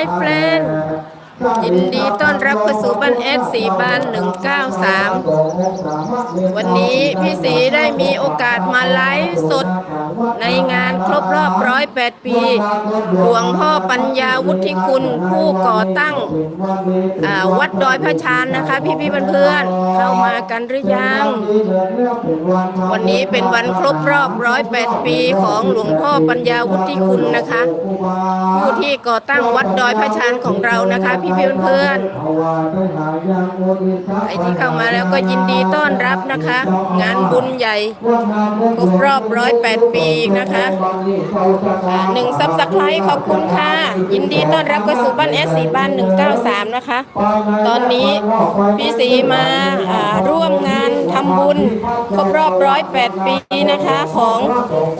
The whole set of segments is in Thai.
Hi friend ยินดีต้อนรับเข้าสู่บ้านเอสสีบ้านหนึ่งเก้าสามวันนี้พี่สีได้มีโอกาสมาไลฟ์สด ในงานครบรอบ108ปี หลวงพ่อปัญญาวุฒิคุณผู้ก่อตั้งวัดดอยพระชานนะคะ พี่ๆเพื่อนๆเข้ามากันหรือยัง วันนี้เป็นวันครบรอบ108ปีของหลวงพ่อปัญญาวุฒิคุณนะคะ ผู้ที่ก่อตั้งวัดดอยพระชานของเรานะคะ พี่ๆเพื่อนๆใครที่เข้ามาแล้วก็ยินดีต้อนรับนะคะ งานบุญใหญ่ ครบรอบ108ปีอีกนะคะหนึ่งซับสไครต์ขอบคุณค่ะ ยินดีต้อนรับเข้าสู่บ้านเอสสีบ้านหนึ่งเก้าสามนะคะ ตอนนี้พี่สีมาร่วมงานำบุญครบรอบ108ปีนะคะ ของ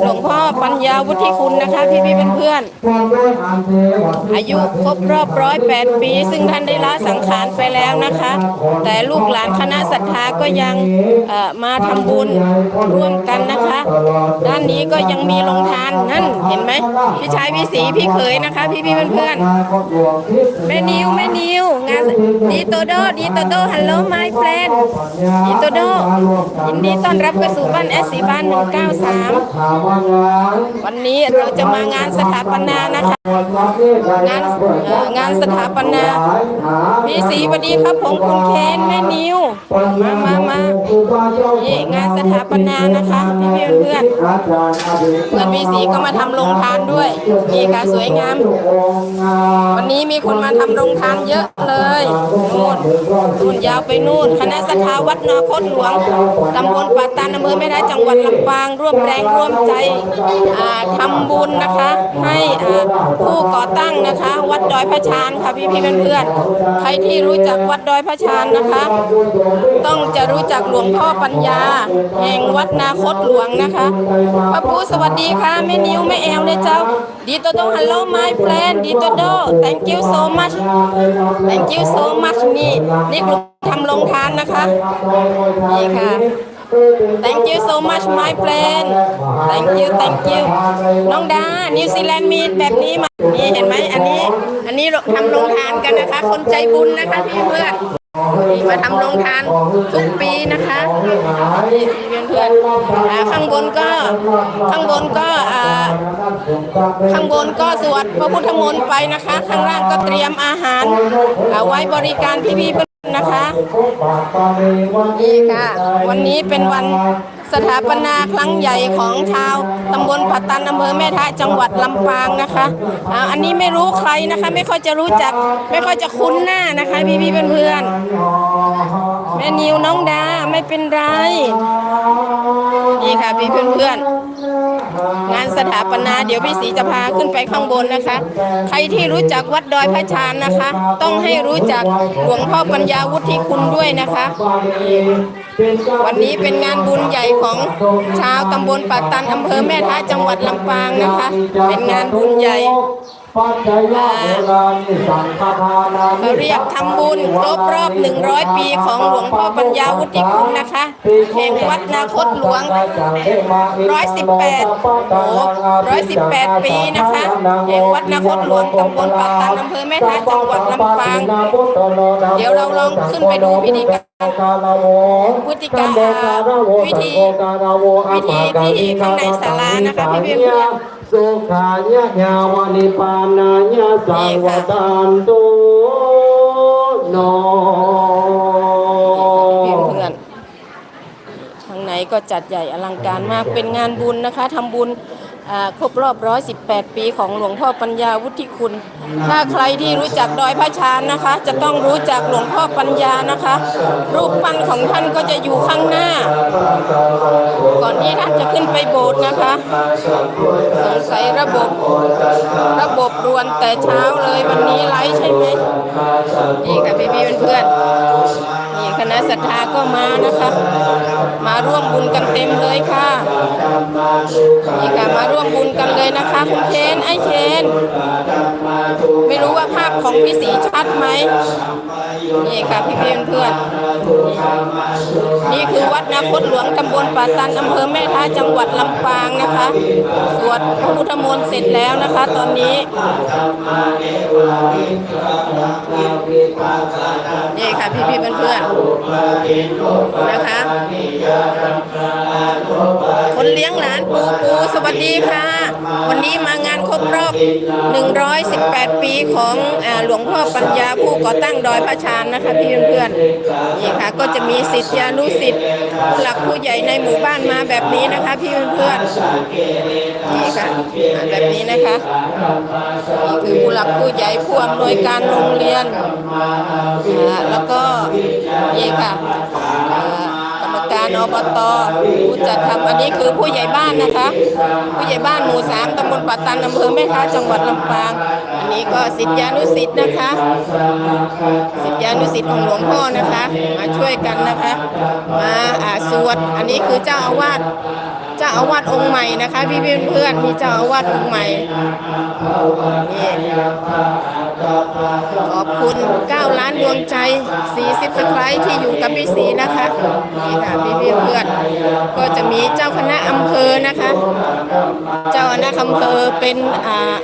หลวงพ่อปัญญาวุฒิคุณนะคะพี่ๆเพื่อนๆอายุครบรอบ108ปี ซึ่งท่านได้ละสังขารไปแล้วนะคะ แต่ลูกหลานคณะศรัทธาก็ยังมาทำบุญร่วมกันนะคะ ด้านนี้ก็ยังมีโรงทานนั่นเห็นไหมพี่ชายพี่สีพี่เขยนะคะ พี่พี่เพื่อนๆแม่นิวแม่นิวงานดีโตโดดีโตโดฮัลโหลไมเฟรนดีโตโดยินดีต้อนรับเข้าสู่บ้านแอสสีบ้าน 193 วันนี้เราจะมางานสถาปนานะคะ งานเอ่องานสถาปนาพี่สีสวัสดีครับผมคุณเคนแม่นิว มามามานี่งานสถาปนานะคะพี่เพื่อนเพื่อนเพื่อนพี่สีก็มาทำโรงทานด้วยนี่ค่ะสวยงาม วันนี้มีคนมาทำโรงทานเยอะเลยนู่นนู่นยาวไปนู่นคณะสถาวัดนาคตหลวงตำบลปาตานอำเภอแม่ได้จังหวัดลำปาง ร่วมแรงร่วมใจทำบุญนะคะ ให้ผู้ก่อตั้งนะคะ วัดดอยพระชานค่ะพี่พี่เพื่อนๆใครที่รู้จักวัดดอยพระชานนะคะ ต้องจะรู้จักหลวงพ่อปัญญา แห่งวัดนาคตหลวงนะคะพระผู้สวัสดีค่ะแม่นิวแม่แอลเลยเจ้าดีโตโตฮัลโหล my friend ดีโตโต thank you so much thank you so much นี่นี่กลุ่มทำโรงทานนะคะนี่ค่ะ thank you so much my friend thank you thank you น้องดา นิวซีแลนด์มีแบบนี้มานี่เห็นไหมอันนี้ อันนี้ทำโรงทานกันนะคะ คนใจบุญนะคะพี่เพื่อนนี่มาทำโรงทานทุกปีนะคะนี่เพื่อนๆอ่าข้างบนก็ข้างบนก็อ่าข้างบนก็สวดพระพุทธมนต์ไปนะคะ ข้างล่างก็เตรียมอาหารเอาไว้บริการพี่ๆเพื่อ นะคะนี่ค่ะ วันนี้เป็นวันสถาปนาครั้งใหญ่ของชาวตำบลปัตตันอำเภอแม่ทะจังหวัดลำปางนะคะอาอันนี้ไม่รู้ใครนะคะ ไม่ค่อยจะรู้จัก ไม่ค่อยจะคุ้นหน้านะคะพี่ๆเพื่อนๆแม่นิวน้องดาไม่เป็นไร นี่ค่ะพี่เพื่อนๆ งานสถาปนาเดี๋ยวพี่ศรีจะพาขึ้นไปข้างบนนะคะ ใครที่รู้จักวัดดอยพระชานนะคะ ต้องให้รู้จักหลวงพ่อปัญญาวุฒิคุณด้วยนะคะ วันนี้เป็นงานบุญใหญ่ของชาวตำบลปากตันอำเภอแม่ทะจังหวัดลำปางนะคะ เป็นงานบุญใหญ่ เขาเรียกทำบุญครบรอบ100ปีของหลวงพ่อปัญญาวุฒิคุณนะคะแห่งวัดนาคตหลวง118โอ้118ปีนะคะแห่งวัดนาคตหลวงตำบลปากตันอำเภอแม่ทะจังหวัดลำปาง เดี๋ยวเราลองขึ้นไปดูพิธีการพิธีกาวิธีวิธีที่ข้างในศาลานะคะพี่เพื่อ สุขายะยาวนิปานายะสังวตานตุโน เพื่อนเพื่อนข้างใน ก็จัดใหญ่อลังการมากเป็นงานบุญนะคะทำบุญครบรอบ 118 ปีของหลวงพ่อปัญญาวุฒิคุณ ถ้าใครที่รู้จักดอยพระชานนะคะ จะต้องรู้จักหลวงพ่อปัญญานะคะ รูปปั้นของท่านก็จะอยู่ข้างหน้า ก่อนที่ท่านจะขึ้นไปโบสถ์นะคะ สงสัยระบบ ระบบด่วนแต่เช้าเลยวันนี้ไลฟ์ใช่ไหมนี่ค่ะพี่พี่เพื่อนๆ คณะศรัทธาก็มานะคะ มาร่วมบุญกันเต็มเลยค่ะนี่ค่ะมาร่วมบุญกันเลยนะคะคุณเคนไอเคนไม่รู้ว่าภาพของพี่สีชัดไหมนี่ค่ะพี่เพื่อนเพื่อนนี่คือวัดนาคตหลวงตำบลป่าตันอำเภอแม่ท้าจังหวัดลำปางนะคะสวดพระพุทธมนต์เสร็จแล้วนะคะ ตอนนี้นี่ค่ะพี่พี่เพื่อนๆนนะคะคนเลี้ยงหลานปูปูสวัสดีค่ะ วันนี้มางานครบรอบ 118 ปีของอหลวงพ่อปัญญาผู้ก่อตั้งดอยพระชานนะคะพี่เพื่อนๆนี่ค่ะก็จะมีศิษยานุศิษย์ผู้หลักผู้ใหญ่ในหมู่บ้านมาแบบนี้นะคะพี่เพื่อนๆนี่ค่ะแบบนี้นะคะนี่คือผู้หลักผู้ใหญ่ผู้อำนวยการโรงเรียนแล้วก็ นี่ค่ะกรรมการอบตผู้จัดทำอันนี้คือผู้ใหญ่บ้านนะคะ ผู้ใหญ่บ้านหมู่สามตำบลปัตตันอำเภอแม่ค้าจังหวัดลำปาง อันนี้ก็ศิษยานุศิษย์นะคะศิษยานุศิษย์ของหลวงพ่อนะคะ มาช่วยกันนะคะ มาอ่าสวดอันนี้คือเจ้าอาวาสเจ้าอาวาสองค์ใหม่นะคะ พี่เพื่อนๆนี่เจ้าอาวาสองค์ใหม่นี่ ขอบคุณ9ล้านดวงใจ40สไครต์ที่อยู่กับพี่สีนะคะนี่ค่ะพี่เพื่อนก็จะมีเจ้าคณะอำเภอนะคะ เจ้าคณะอำเภอเป็นอ่า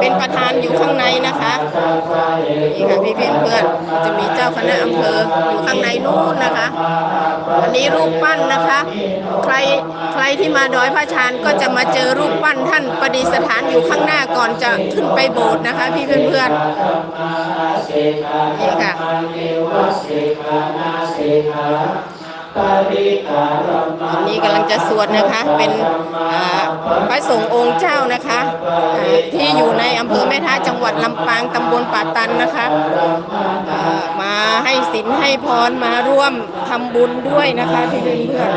เป็นประธานอยู่ข้างในนะคะนี่ค่ะพี่เพื่อนๆก็จะมีเจ้าคณะอำเภออยู่ข้างในนู้นนะคะ อันนี้รูปปั้นนะคะ ใครใครที่มาดอยพระชานก็จะมาเจอรูปปั้นท่านประดิษฐานอยู่ข้างหน้าก่อนจะขึ้นไปโบสถ์นะคะพี่เพื่อนๆนี่ค่ะ อันนี้กำลังจะสวดนะคะ เป็นพระสงฆ์องค์เจ้านะคะ ที่อยู่ในอำเภอแม่ท้าจังหวัดลำปางตำบลป่าตันนะคะ มาให้ศีลให้พรมาร่วมทำบุญด้วยนะคะพี่เพื่อน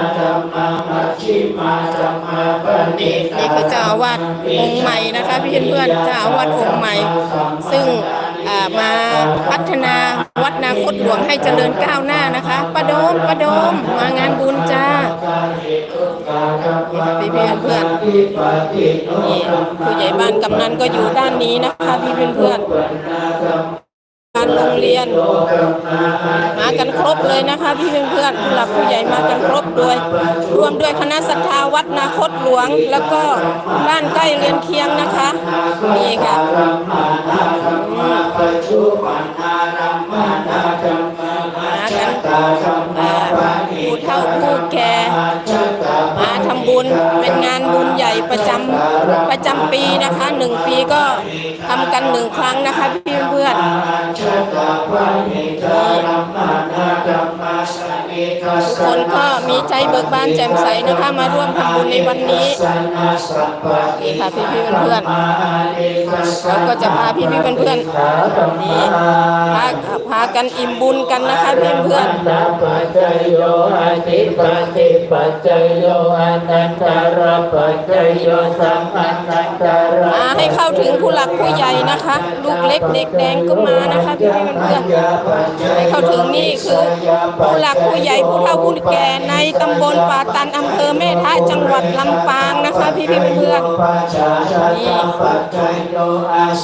นี่คือเจ้าอาวาสองค์ใหม่นะคะพี่เพื่อนเจ้าอาวาสองค์ใหม่ ซึ่งมาพัฒนา วัดนาคตหลวงให้เจริญก้าวหน้านะคะประโดมประโดมมางานบุญจ้าพี่เพื่อนเพื่อนนี่ผู้ใหญ่บ้านกำนันก็อยู่ด้านนี้นะคะพี่เพื่อนเพื่อนการโรงเรียนมากันครบเลยนะคะพี่เพื่อนเพื่อนผู้หลักผู้ใหญ่มากันครบด้วย รวมด้วยคณะศรัทธาวัดนาคตหลวง แล้วก็น ล้เรือนเคียงนะคะ นี่ค่ะมากันผู้เฒ่าผู้แก่มาทำบุญเป็นงานบุญใหญ่ประจำประจำปีนะคะหนึ่งปีก็ทำกันหนึ่งครั้งนะคะพี่เพื่อน ทุกคนก็มีใจเบิกบานแจ่มใสนะคะมาร่วมทำบุญในวันนี้นี่ค่ะพี่พี่เพื่อนๆเราก็จะพาพี่พี่เพื่อนๆนี่พาพากันอิ่มบุญกันนะคะเพื่อนเพื่อนปัจจโยอธิปติปัจจโยอนันตารปัจจโยสัมปันนันตารให้เข้าถึงผู้หลักผู้ใหญ่นะคะ ลูกเล็กเด็กแดงก็มานะคะพี่พี่เพื่อนๆให้เข้าถึงนี่คือผู้หลักผู้ใหญ่หญ่ผู้เฒ่าผู้แก่ในตำบลป่าตันอำเภอแม่ทะจังหวัดลำปางนะคะ พี่พี่ๆเพื่อนนี่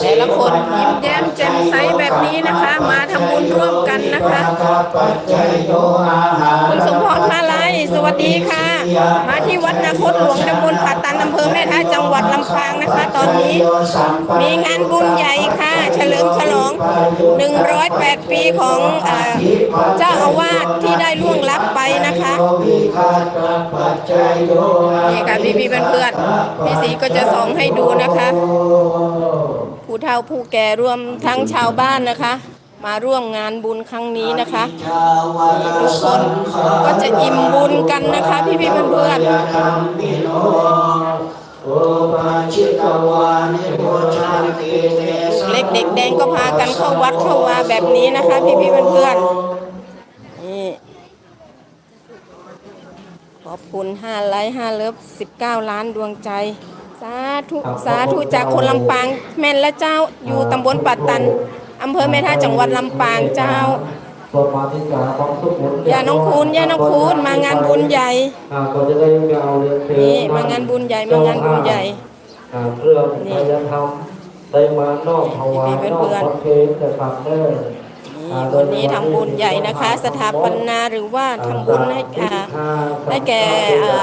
แต่ละคนยิ้มแย้มแจ่มใสแบบนี้นะคะ มาทำบุญร่วมกันนะคะคุณสมพรมาลาย สวัสดีค่ะ มาที่วัดนาคตหลวงตำบลป่าตันอำเภอแม่ท้าจังหวัดลำปางนะคะ ตอนนี้มีงานบุญใหญ่ค่ะ เฉลิมฉลอง 108 ปีของเจ้าอาวาสที่ได้ล่วงลับไปนะคะนี่ค่ะพี่พี่เพื่อนๆพี่สีก็จะส่องให้ดูนะคะ ผู้เฒ่าผู้แก่รวมทั้งชาวบ้านนะคะ มาร่วมงานบุญครั้งนี้นะคะนี่ทุกคนก็จะอิ่มบุญกันนะคะ พี่พี่ๆเพื่อนๆเล็กเด็กแดงก็พากันเข้าวัดเข้าวาแบบนี้นะคะ พี่พี่ๆเพื่อนๆนี่ขอบคุณ5ไลค์5เลิฟ19 ล้านดวงใจ สาธุ สาธุจากคนลำปาง แม่นและเจ้าอยู่ตำบลปัตตัน อำเภอแม่ท่าจังหวัดลำปางเจ้าส่วนมาที่กาของสุขุนย่าน้องคูณย่าน้องคูณมางานบุญใหญ่อ่าก็จะได้เอาเรียนเชิญนี่มางานบุญใหญ่มางานบุญใหญ่อ่าเครื่องพยธรรมได้มานอกถวายนี่นอกเพื่อน วันนี้ทำบุญใหญ่นะคะ สถาปนาหรือว่าทำบุญให้อ่าให้แก่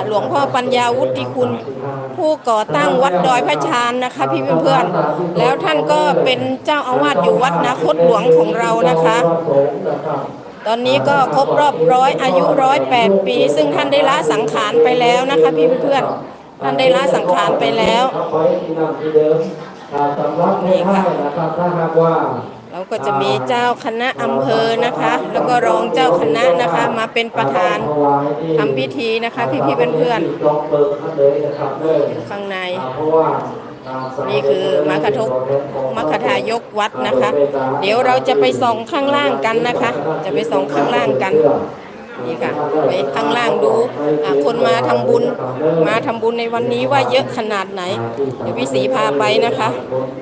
หลวงพ่อปัญญาวุฒิคุณ ผู้ก่อตั้งวัดดอยพระชานนะคะพี่เพื่อนๆแล้วท่านก็เป็นเจ้าอาวาสอยู่วัดนาคตหลวงของเรานะคะ ตอนนี้ก็ครบรอบร้อยอายุร้อยแปดปี ซึ่งท่านได้ละสังขารไปแล้วนะคะพี่เพื่อนๆท่านได้ละสังขารไปแล้วเอาไว้ที่นั่นที่เดิมอ่าสำหรับในท่านะครับถ้าหา ก็จะมีเจ้าคณะอำเภอนะคะ แล้วก็รองเจ้าคณะนะคะ มาเป็นประธานทำพิธีนะคะ พี่ๆเพื่อนๆข้างในนี่คือมรคทกมรคทายกวัดนะคะ เดี๋ยวเราจะไปส่องข้างล่างกันนะคะ จะไปส่องข้างล่างกัน นี่ค่ะไปข้างล่างดูอะคนมาทำบุญ มาทำบุญในวันนี้ว่าเยอะขนาดไหนเดี๋ยวพี่สีพาไปนะคะ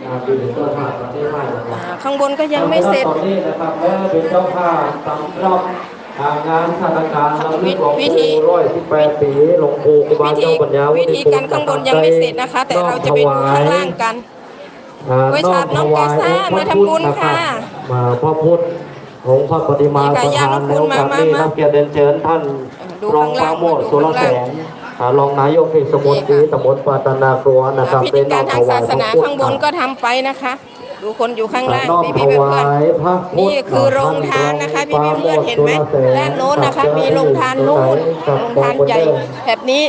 อ่าดูเจ้าภาพประเทศไทยนะครับอ่าข้างบนก็ยังไม่เสร็จตอนนี้นะครับแม่เป็นเจ้าภาพสำหรับอ่างานธนาคารเราเรียกหลวงวิธีปู่ร้อยสิบแปดปีหลวงปู่ครูบาวิธีเจ้าปัญญาวิธีการข้างบนยังไม่เสร็จนะคะ แต่เราจะไปดูข้างล่างกันอ่าไว้ฉาบน้องกาซ่ามาทำบุญค่ะ มาพระพุทธ องค์พระปฏิมานี่ค่ะประญาติธานน้องคุณในโอกาสมานี้มารับเกียรติเรียนเชิญท่านดูรองข้างปล่ารางโมทดูสุรข้างแสล่างงอ่ารองนายกเทศมนตรีนี่ค่ะตำบลปาตนาครัวนะครับพิธีการทางศาสนาข้างบนก็ทำไปนะคะ ดูคนอยู่ข้างล่างน้อมพี่ถพี่เพื่อนวายพระพุทธนี่คือโรงทานนะคะพี่พี่เพื่อนเห็นไหมด้านโน้นนะคะ มีโรงทานนู่นโรงทานใหญ่แถบนี้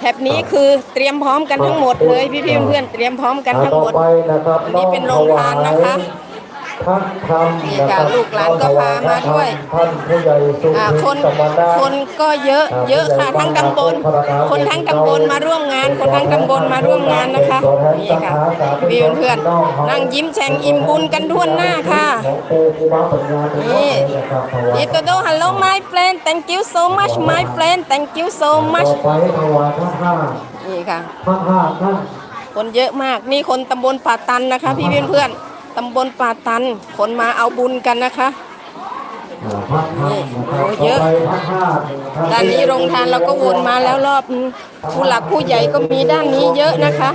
แถบนี้คือเตรียมพร้อมกันทั้งหมดเลยพี่พี่เพื่อนเตรียมพร้อมกันทั้งต่อหมดไปนะครับอันนี้เป็นโรงทานนะคะ พระธรรมนี่นะค่ะรับลูกหลานก็พามาด้วยท่านผู้ใหญ่สุอ่าขีคนสมณะคนก็เยอะเยอะค่ะทั้งตำบล คนทั้งตำบลมาร่วมงาน คนทั้งตำบลมาร่วมงานนะคะนี่ค่ะพี่เพื่อนๆนั่งยิ้มแฉ่งอิ่มบุญกันทั่วหน้าค่ะหลวงปู่ครูบาปัญญาเป็นนี่นะครับถวาย Ito do, hello my friend, thank you so much my friend, thank you so ต่ much อไปถวายพระธาตุนี่ค่ะพระธาตุท่านคนเยอะมากนี่คนตำบลป่าตันนะคะ พี่เพื่อนๆ ตำบลป่าตันคนมาเอาบุญกันนะคะอ่าพระธาตุนะครับโอ้เยอะต่อไปพระธาตุด้านนี้โรงทานเราก็วนมาแล้วรอบนึงผู้หลักผู้ใหญ่ก็มีด้านนี้เยอะนะคะ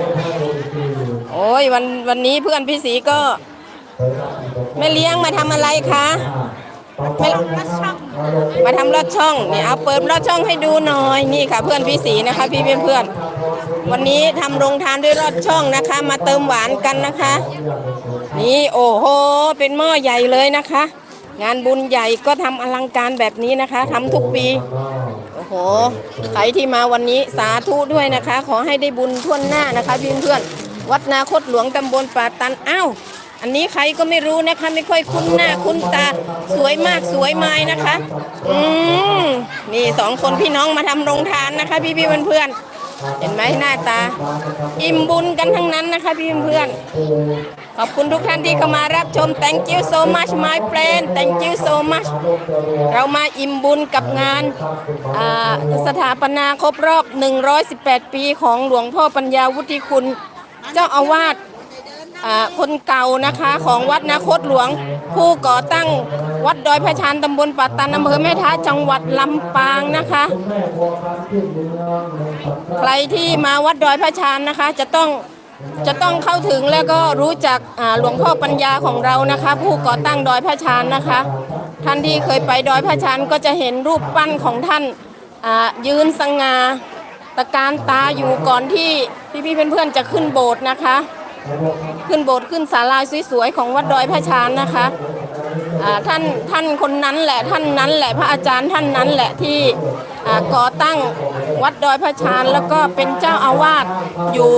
โอ้ยวันวันนี้เพื่อนพี่สีก็แม่เลี้ยงมาทำอะไรคะไม่มาทำลอดช่องนี่เอาเปิดลอดช่องให้ดูหน่อยนี่ค่ะ เพื่อนพี่สีนะคะ พี่เพื่อนๆวันนี้ทำโรงทานด้วยลอดช่องนะคะ มาเติมหวานกันนะคะ นี่โอ้โห เป็นหม้อใหญ่เลยนะคะ งานบุญใหญ่ก็ทำอลังการแบบนี้นะคะทำทุกปี โอ้โห ใครที่มาวันนี้สาธุด้วยนะคะ ขอให้ได้บุญทั่วหน้านะคะพี่เพื่อนวัดนาคตหลวงตำบลป่าตันอ้าวอันนี้ใครก็ไม่รู้นะคะ ไม่ค่อยคุ้นหน้าคุ้นตา สวยมากสวยไม้นะคะ อืมนี่สองคนพี่น้องมาทำโรงทานนะคะ พี่พี่ๆเพื่อน เห็นไหมหน้าตา อิ่มบุญกันทั้งนั้นนะคะพี่เพื่อนๆขอบคุณทุกท่านที่เข้ามารับชม thank you so much my friend thank you so much เรามาอิ่มบุญกับงานสถาปนาครบรอบ 118 ปีของหลวงพ่อปัญญาวุฒิคุณ เจ้าอาวาส คนเก่านะคะของวัดนาคตหลวง ผู้ก่อตั้งวัดดอยพระชานตำบลปัตตันอำเภอแม่ท้าจังหวัดลำปางนะคะ ใครที่มาวัดดอยพระชานนะคะ จะต้องจะต้องเข้าถึงแล้วก็รู้จักหลวงพ่อปัญญาของเรานะคะ ผู้ก่อตั้งดอยพระชานนะคะ ท่านที่เคยไปดอยพระชานก็จะเห็นรูปปั้นของท่านยืนสง่าตะการตาอยู่ก่อนที่พี่ๆเพื่อนๆจะขึ้นโบสถ์นะคะ ขึ้นโบสถ์ขึ้นศาลาสวยๆของวัดดอยพระชานนะคะท่านท่านคนนั้นแหละท่านนั้นแหละพระอาจารย์ท่านนั้นแหละที่ก่อตั้งวัดดอยพระชานแล้วก็เป็นเจ้าอาวาสอยู่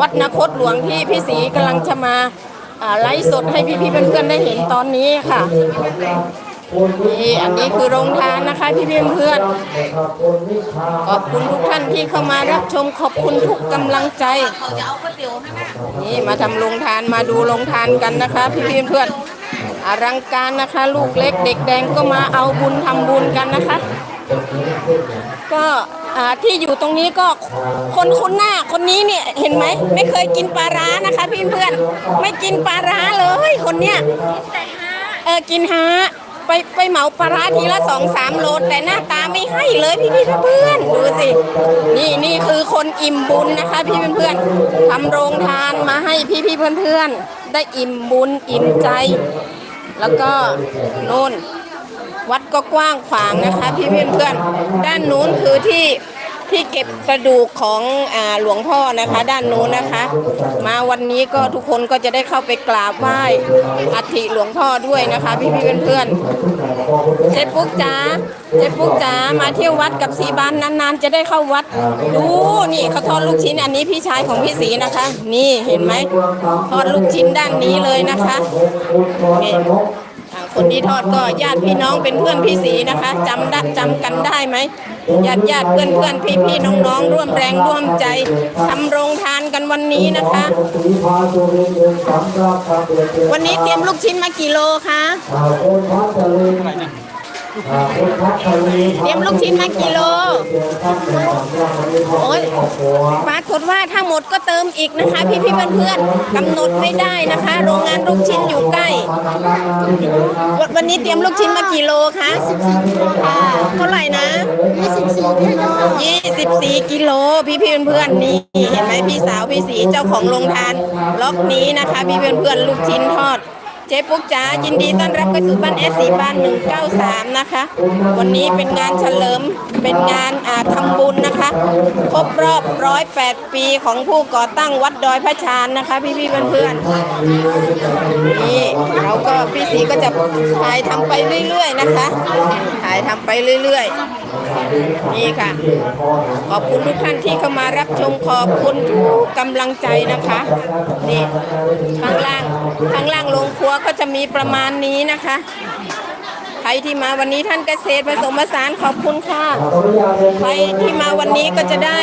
วัดนครหลวงที่พี่ศรีกำลังจะมาอ่าไลฟ์สดให้พี่ๆเพื่อนๆได้เห็นตอนนี้ค่ะ นี่อันนี้คือโรงทานนะคะพี่ๆเพื่อนขอบคุณทุกท่านที่เข้ามารับชมขอบคุณทุกกำลังใจนี่มาทำโรงทานมาดูโรงทานกันนะคะ พี่เพี่อนเพื่อนอลังการนะคะ ลูกเล็กเด็กแดงก็มาเอาบุญทำบุญกันนะคะ ก็ที่อยู่ตรงนี้ก็คนคุ้นหน้าคนนี้เนี่ยเห็นไหมไม่เคยกินปลาร้านะคะพี่เพื่อนไม่กินปลาร้าเลยคนเนี้ยเออกินฮะ ไปไปเหมาปลาร้าทีละสองสามโลแต่หน้าตาไม่ให้เลยพี่พี่เพื่อนดูสิ นี่นี่คือคนอิ่มบุญนะคะ พี่เพื่อนๆทำโรงทานมาให้พี่พี่ๆเพื่อนๆได้อิ่มบุญอิ่มใจ แล้วก็นู่นวัดก็กว้างขวางนะคะ พี่เพื่อนๆด้านนู้นคือที่ ที่เก็บกระดูกของอหลวงพ่อนะคะ ด้านนู้นนะคะ มาวันนี้ก็ทุกคนก็จะได้เข้าไปกราบไหว้อัฐิหลวงพ่อด้วยนะคะ พี่ๆเพื่อนๆเจ๊ปุ๊กจ๋าเจ๊ปุ๊กจ๋ามาเที่ยววัดกับสีบานนานๆ จะได้เข้าวัดดูนี่เขาทอดลูกชิ้นอันนี้พี่ชายของพี่สีนะคะ นี่เห็นไหมทอดลูกชิ้นด้านนี้เลยนะคะ คนที่ทอดก็ญาติพี่น้องเป็นเพื่อนพี่สีนะคะจำได้จำกันได้ไหมญาติญาติเพื่อนเพื่อนพี่พี่น้องน้องร่วมแรงร่วมใจทำโรงทานกันวันนี้นะคะ วันนี้เตรียมลูกชิ้นมากี่โลคะ เตรียมลูกชิ้นมากี่โล โอ้ยปรากฏว่าถ้าหมดก็เติมอีกนะคะ พี่พี่เพื่อนเพื่อนๆกำหนดไม่ได้นะคะ โรงงานลูกชิ้นอยู่ใกล้วันวันนี้เตรียมลูกชิ้นมากี่โลคะเท่าไหร่นะ24กิโล พี่พี่เพื่อนๆนี่เห็นไหมพี่สาวพี่สีเจ้าของโรงทาน ล็อกนี้นะคะ พี่เพื่อนเพื่อนๆลูกชิ้นทอด เจ๊ปุ๊กจ๋ายินดีต้อนรับเข้าสู่บ้านเอสีบ้าน193นะคะ วันนี้เป็นงานเฉลิมเป็นงานอ่าทำบุญนะคะ ครบรอบ108ปีของผู้ก่อตั้งวัดดอยพระชานนะคะ พี่พี่ๆเพื่อนๆนี่เราก็พี่สีก็จะถ่ายทำไปเรื่อยๆนะคะถ่ายทำไปเรื่อยๆนี่ค่ะ ขอบคุณทุกท่านที่เข้ามารับชมขอบคุณทุกกำลังใจนะคะนี่ข้างล่างข้างล่างโรงครัวก็จะมีประมาณนี้นะคะ ใครที่มาวันนี้ท่านเกษตรผสมผสานขอบคุณค่ะ ใครที่มาวันนี้ก็จะได้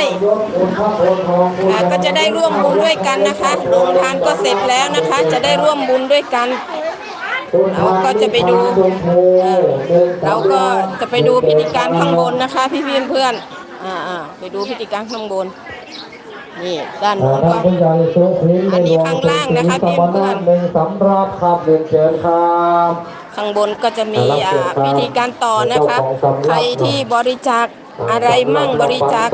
ก็จะได้ร่วมบุญด้วยกันนะคะโรงทานก็เสร็จแล้วนะคะ จะได้ร่วมบุญด้วยกันเราก็จะไปดูเราก็จะไปดูพิธีการข้างบนนะคะ พี่เพื่อนๆอ่าอ่าไปดูพิธีการข้างบน นี่ด้านโน้นก็อันนี้ข้างล่างนะคะพี่เพื่อนหนึ่งสำรับครับเรียนเชิญครับข้างบนก็จะมีอ่าพิธีการต่อนะคะใครที่บริจาคอะไรมั่งบริจาค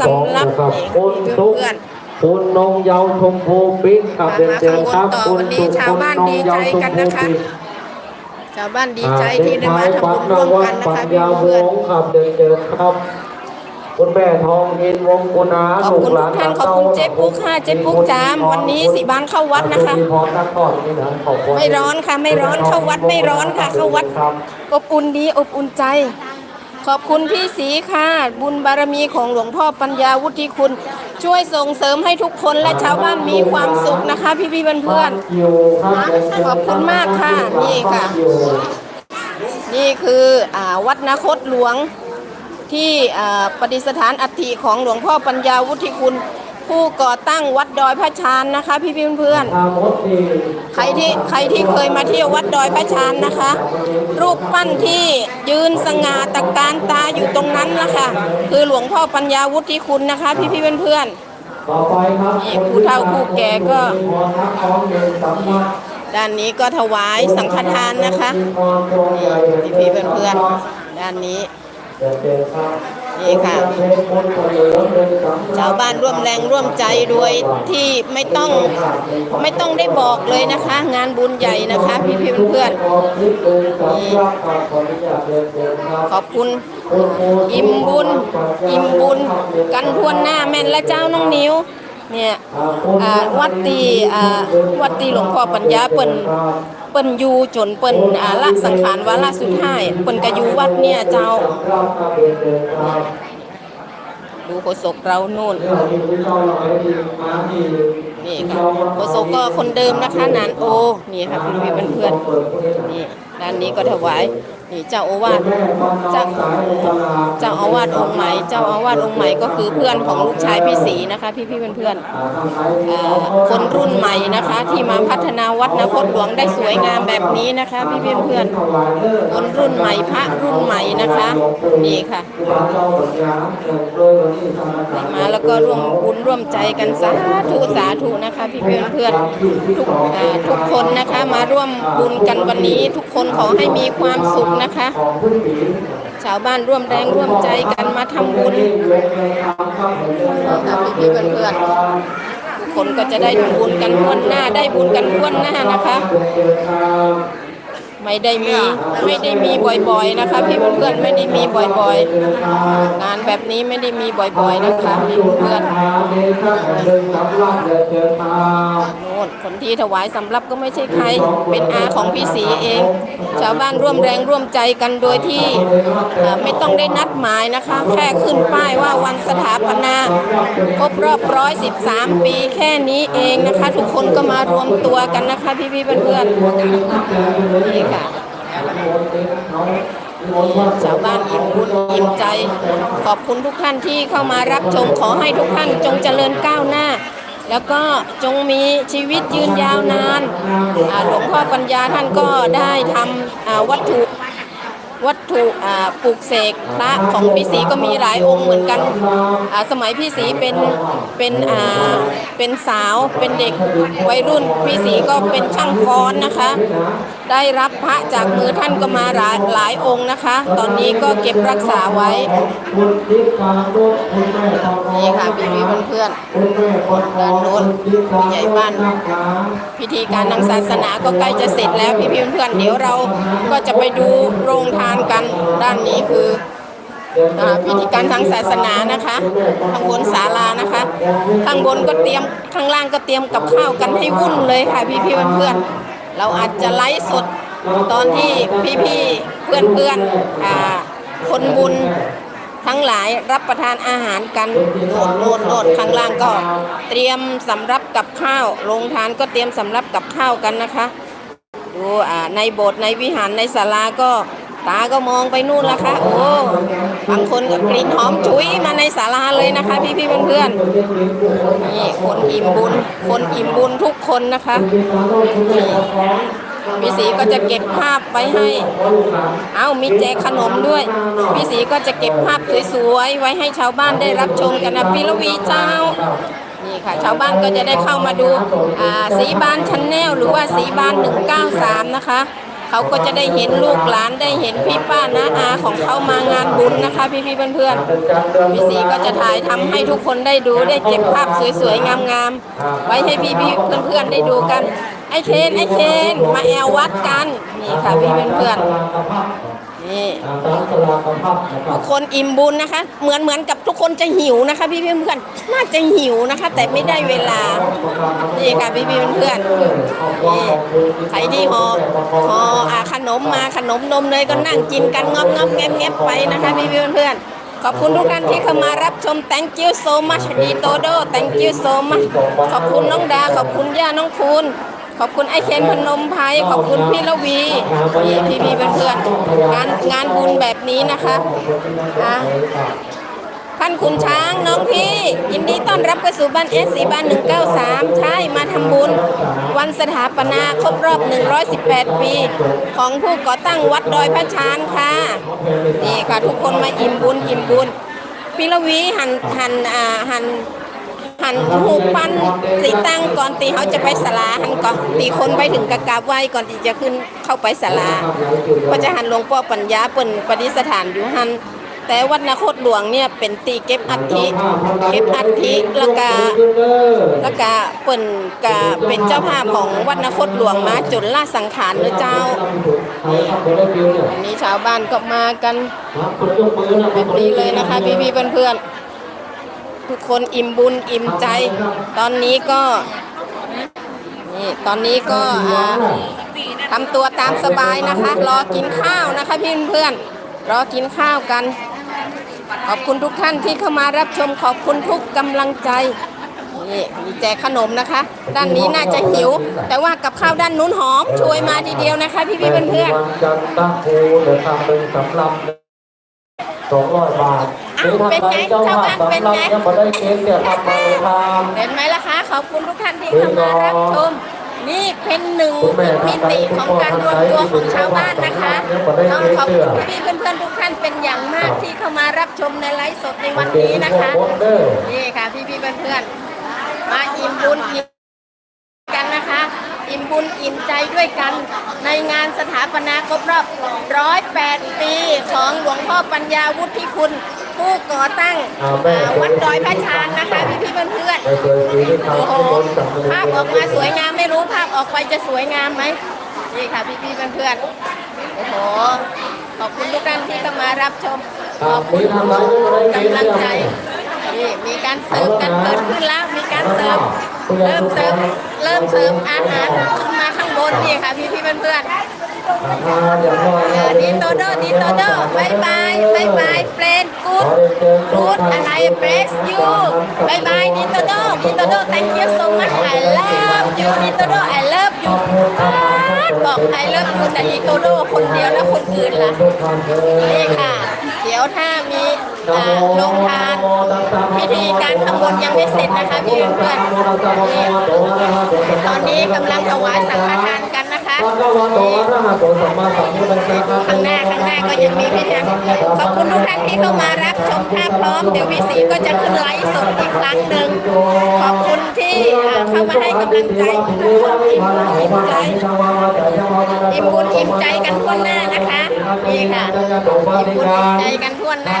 สำรับนี่คุณพี่ทุกเพื่อนคุณนงเยาวชมพูปิ๊กครับมาเรียนเชิญครับข้างบนต่อคุณวันนี้สุชาวบ้านดีใจกันนะคะชาวบ้านดีใจที่ได้มาทำบุญร่วมกันนะคะพี่เพื่อนครับเรียนเชิญครับ คุณแม่ทองอินวงกุณาขอบคุณทุกท่านขอบคุณเจ๊ปุ๊กค่ะเจ๊ปุ๊กจาม วันนี้สีบานเข้าวัดนะคะพรนักทอดนี่นะขอบคุณไม่ร้อนค่ะ ไม่ร้อนเข้าวัดไม่ร้อนค่ะ เข้าวัดครับอบอุ่นดีอบอุ่นใจ ขอบคุณพี่สีค่ะ บุญบารมีของหลวงพ่อปัญญาวุฒิคุณ ช่วยส่งเสริมให้ทุกคนและชาวบ้านมีความสุขนะคะ พี่พี่ๆเพื่อนอยู่ครับเรียนเชิญขอบคุณมากค่ะ นี่ค่ะๆนี่คืออ่าวัดนาคตหลวง ที่ประดิษฐานอัฐิของหลวงพ่อปัญญาวุฒิคุณ ผู้ก่อตั้งวัดดอยพระชานนะคะ พี่พี่เพื่อนๆใครที่ใครที่เคยมาเที่ยววัดดอยพระชานนะคะ รูปปั้นที่ยืนสง่าตะการตาอยู่ตรงนั้นนะคะคือหลวงพ่อปัญญาวุฒิคุณนะคะ พี่พี่เพื่อนต่อนี่ผู้เฒ่าผู้แก่ก็ด้านนี้ก็ถวายสังฆทานนะคะพรดวงใหญ่พี่พี่ๆเพื่อนๆด้านนี้ นี่ค่ะ ชาวบ้านร่วมแรงร่วมใจโดยที่ไม่ต้องไม่ต้องได้บอกเลยนะคะ งานบุญใหญ่นะคะพี่พี่เพื่อนๆขอบคุณอิ่มบุญ อิ่มบุญ กันทวนหน้าแม่นและเจ้าน้องนิ้ว เนี่ยวัดตีวัดตีหลวงพ่อปัญญาเปิ่นเปิ่นอยู่จนเปิ่นละสังขารวาระสุดท้ายเปิ่นก็อยู่วัดเนี่ยเจ้า ดูโฆษกเราโน่นเรื่องที่พี่เจ้าเราให้ดีมาที่นี่ค่ะโฆษกก็คนเดิมนะคะนานโอนี่ค่ะพี่พี่เพื่อนนี่ด้านนี้ก็ถวาย นี่เจ้าอาวาสเจ้าเจ้าอาวาสองค์ใหม่เจ้าอาวาสองค์ใหม่ก็คือเพื่อนของลูกชายพี่ศรีนะคะ พี่พี่เพื่อนๆเอ่อนคนรุ่นใหม่นะคะ ที่มาพัฒนาวัดนครหลวงได้สวยงามแบบนี้นะคะ พี่พี่ๆเพื่อนคนรุ่นใหม่พระรุ่นใหม่นะคะนี่ค่ะมาแล้วก็ร่วมบุญร่วมใจกันสาธุสาธุนะคะ พี่เพี่ๆเพื่อนทุกทุกคนนะคะมาร่วมบุญกันวันนี้ทุกคนขอให้มีความสุขนะคะ ชาวบ้านร่วมแรงร่วมใจกันมาทำบุญพี่ๆเพื่อนๆคนก็จะได้บุญกันทั่วหน้าได้บุญกันทั่วหน้านะคะไม่ได้มีไม่ได้มีบ่อยๆนะคะ พี่เพื่อนไม่ได้มีบ่อยๆ งานแบบนี้ไม่ได้มีบ่อยๆนะคะพี่เพื่อน ๆโน่นคนที่ถวายสำรับก็ไม่ใช่ใคร เป็นอาของพี่สีเอง ชาวบ้านร่วมแรงร่วมใจกันโดยที่ไม่ต้องได้นัดหมายนะคะ แค่ขึ้นป้ายว่าวันสถาปนาครบรอบร้อยสิบสามปีแค่นี้เองนะคะ ทุกคนก็มารวมตัวกันนะคะพี่ๆเพื่อนๆนี่ค่ะชาวบ้านอิ่มบุญอิ่มใจ ขอบคุณทุกท่านที่เข้ามารับชมขอให้ทุกท่านจงเจริญก้าวหน้า แล้วก็จงมีชีวิตยืนยาวนานหลวงพ่อปัญญาท่านก็ได้ทำวัตถุ วัตถุปลูกเสกพระของพี่ศรีก็มีหลายองค์เหมือนกันสมัยพี่ศรีเป็นเป็นอ่าเป็นสาวเป็นเด็กวัยรุ่นพี่ศรีก็เป็นช่างฟ้อนนะคะ ได้รับพระจากมือท่านก็มาหลายหลายองค์นะคะ ตอนนี้ก็เก็บรักษาไว้นี่ค่ะพี่ๆเพื่อนๆด้านโน้นผู้ใหญ่บ้าน พิธีการทางศาสนาก็ใกล้จะเสร็จแล้วพี่ๆเพื่อนๆเดี๋ยวเราก็จะไปดูโรงทานกันด้านนี้คือพิธีการทางศาสนานะคะ ข้างบนศาลานะคะ ข้างบนก็เตรียมข้างล่างก็เตรียมกับข้าวกันให้วุ่นเลยค่ะพี่ๆเพื่อนๆเราอาจจะไลฟ์สดตอนที่พี่ๆเพื่อนๆอ่าคนบุญทั้งหลายรับประทานอาหารกันโนดโนดโนดข้างล่างก็เตรียมสำรับกับข้าวโรงทานก็เตรียมสำรับกับข้าวกันนะคะดูในโบสถ์ในวิหารในศาลาก็ ตาก็มองไปนู่นละค่ะ โอ้บางคนก็กลิ่นหอมฉุยมาในศาลาเลยนะคะ พี่พี่ๆเพื่อนๆนี่คนอิ่มบุญ คนอิ่มบุญทุกคนนะคะนี่พี่สีก็จะเก็บภาพไว้ให้ เอามีแจกขนมด้วย พี่สีก็จะเก็บภาพสวยๆไว้ให้ชาวบ้านได้รับชมกันนะพี่ลวีเจ้า นี่ค่ะ ชาวบ้านก็จะได้เข้ามาดูอ่าสีบานชั้นแนลหรือว่าสีบาน 193 นะคะ เขาก็จะได้เห็นลูกหลานได้เห็นพี่ป้าน้าอาของเขามางานบุญนะคะ พี่พี่เพื่อนๆพี่สีก็จะถ่ายทำให้ทุกคนได้ดูได้เก็บภาพสวยๆงามๆไว้ให้พี่ๆเพื่อนๆได้ดูกันไอเคนไอเคนมาแอลวัดกันนี่ค่ะพี่เพื่อนๆ นี่ทุกคนอิ่มบุญนะคะ เหมือนเหมือนกับทุกคนจะหิวนะคะ พี่เพื่อนเพื่อนๆน่าจะหิวนะคะ แต่ไม่ได้เวลานี่ค่ะพี่พี่เพื่อนๆนี่ใครที่ห่อห่ออาขนมมาขนมนมเลยก็นั่งกินกันงอบงอบแงบแงบไปนะคะพี่พี่เพื่อนๆขอบคุณทุกท่านที่เข้ามารับชม thank you so much ดีโตโด thank you so much ขอบคุณน้องดา ขอบคุณย่าน้องคุณ ขอบคุณไอเคนพนมไพรขอบคุณพี่ละวีพี่พี่เพื่อนๆงานงานบุญแบบนี้นะคะอะท่านคุณช้างน้องพี่ยินดีต้อนรับเข้าสู่บ้านเอสสีบ้าน 193 ใช่มาทำบุญ วันสถาปนาครบรอบ 118 ปี ของผู้ก่อตั้งวัดดอยพระชานค่ะ นี่ค่ะทุกคนมาอิ่มบุญอิ่มบุญพี่ละวีหันหันอ่าหัน หันหูปั้นตีตั้งก่อนตีเขาจะไปศาลาหันก่อนตีคนไปถึงกะกาบไหวก่อนที่จะขึ้นเข้าไปศาลาก็จะหันหลวงพ่อปัญญาเปิ่นปฏิสถานอยู่หันแต่วัดนาคตหลวงเนี่ยเป็นตีเก็บอัฐิเก็บอัฐิแล้วก็แล้วก็เปิ่นกะเป็นเจ้าภาพของวัดนาคตหลวงมาจนล่าสังขารเลยเจ้าวันนี้ชาวบ้านก็มากันแบบนี้เลยนะคะพี่พี่ๆเพื่อนๆ ทุกคนอิ่มบุญอิ่มใจ ตอนนี้ก็นี่ตอนนี้ก็ทำตัวตามสบายนะคะ รอกินข้าวนะคะพี่เพื่อนรอกินข้าวกัน ขอบคุณทุกท่านที่เข้ามารับชมขอบคุณทุกกำลังใจนี่มีแจกขนมนะคะ ด้านนี้น่าจะหิว แต่ว่ากับข้าวด้านนู้นหอมช่วยมาทีเดียวนะคะ พี่ๆเพื่อนวันจันตั้งครูเดินทางเป็นสำรับสองร้อยบาท อ้าวเป็นไงเจ้าภาพชาวบ้านเป็นสำรับไงยังไม่ได้เค้กจะทำมาเลยทำๆเห็นไหมล่ะคะขอบคุณทุกท่านที่เข้ามารับชม นี่เป็นหนึ่งมิติของการรวมตัวของชาวบ้านนะคะต้องขอบคุณพี่ๆเพื่อนๆทุกท่านเป็นอย่างมากที่เข้ามารับชมในไลฟ์สดในวันนี้นะคะนี่ค่ะพี่พี่ๆเพื่อนๆมาอิ่มบุญอิ่มกันนะคะอิ่มบุญอิ่มใจด้วยกันในงานสถาปนาครบรอบร้อยแปดปี ของหลวงพ่อปัญญาวุฒิคุณ ผู้ก่อตั้งอ่าแม่อ่าวัดดอยพระชานนะคะพี่พี่ๆเพื่อนๆไม่เคยซื้อที่โอ้ทำโหที่บนสัมมภาพออกมาสวยงามไม่รู้ภาพออกไปจะสวยงามไหมนี่ค่ะพี่พี่ๆเพื่อนๆโอ้โหขอบคุณทุกท่านที่เข้ามารับชมขอบคุณทุกกำลังใจนี่มีการเสิร์ฟกันเกิดขึ้นแล้วมีการเสิร์ฟเริ่มเสิร์ฟเริ่มเสิร์ฟอาหารขึ้นมาข้างบนนี่ค่ะพี่พี่ๆเพื่อนๆราคาอย่างน้อยอ่า ดีโตโดดีโตโดบายบายบายบายเฟรนกูดกูดอะไรเบรสยูบายบายดีโตโดดีโตโด thank you so much I love you ดีโตโด I love you บอก I love you แต่ดีโตโดคนเดียวแล้วคนอื่นล่ะนี่ค่ะ เดี๋ยวถ้ามีอ่าลงทานพิธีการขบวนยังไม่เสร็จนะคะพี่เพื่อนๆตอนนี้กำลังถวายสังฆทานกัน นะคะข้างหน้าข้างหน้าก็ยังมีพิธีขอบคุณทุกท่านที่เข้ามารับชมถ้าพพร้อม เดี๋ยวพี่สีก็จะขึ้นไลฟ์สดอีกครั้งหนึ่งขอบคุณที่อ่าเข้ามาให้กำลังใจทุกคนอิ่มอิ่มใจอิ่มบุญอิ่มใจกันทั่วหน้านะคะนี่ค่ะอิ่มบุญอิ่มใจกันทั่วหน้า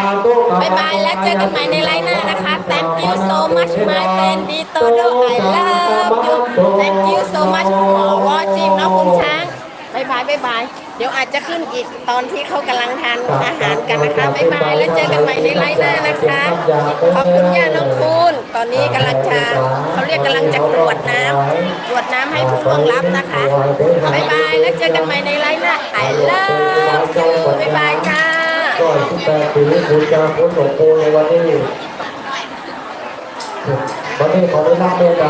บายบายแล้วเจอกันใหม่ในไลน์หน้านะคะ Thank you so much my friend Dito Do I love you Thank you so much for watching น้องคุณชาายบายบายบาย เดี๋ยวอาจจะขึ้นอีกตอนที่เขากำลังทานอาหารกันนะคะบายบายแล้วเจอกันใหม่ในไลน์หน้านะคะ ขอบคุณย่าน้องคูณตอนนี้กำลังจะเขาเรียกกำลังจะกรวดน้ำกรวดน้ำให้ผู้ล่วงลับนะคะบายบายแล้วเจอกันใหม่ในไลน์หน้า I love you บายบายค่ะก็ที่แปดปีบูชาพุทธโภในวันนี้วันนี้ขอได้รับเมตตา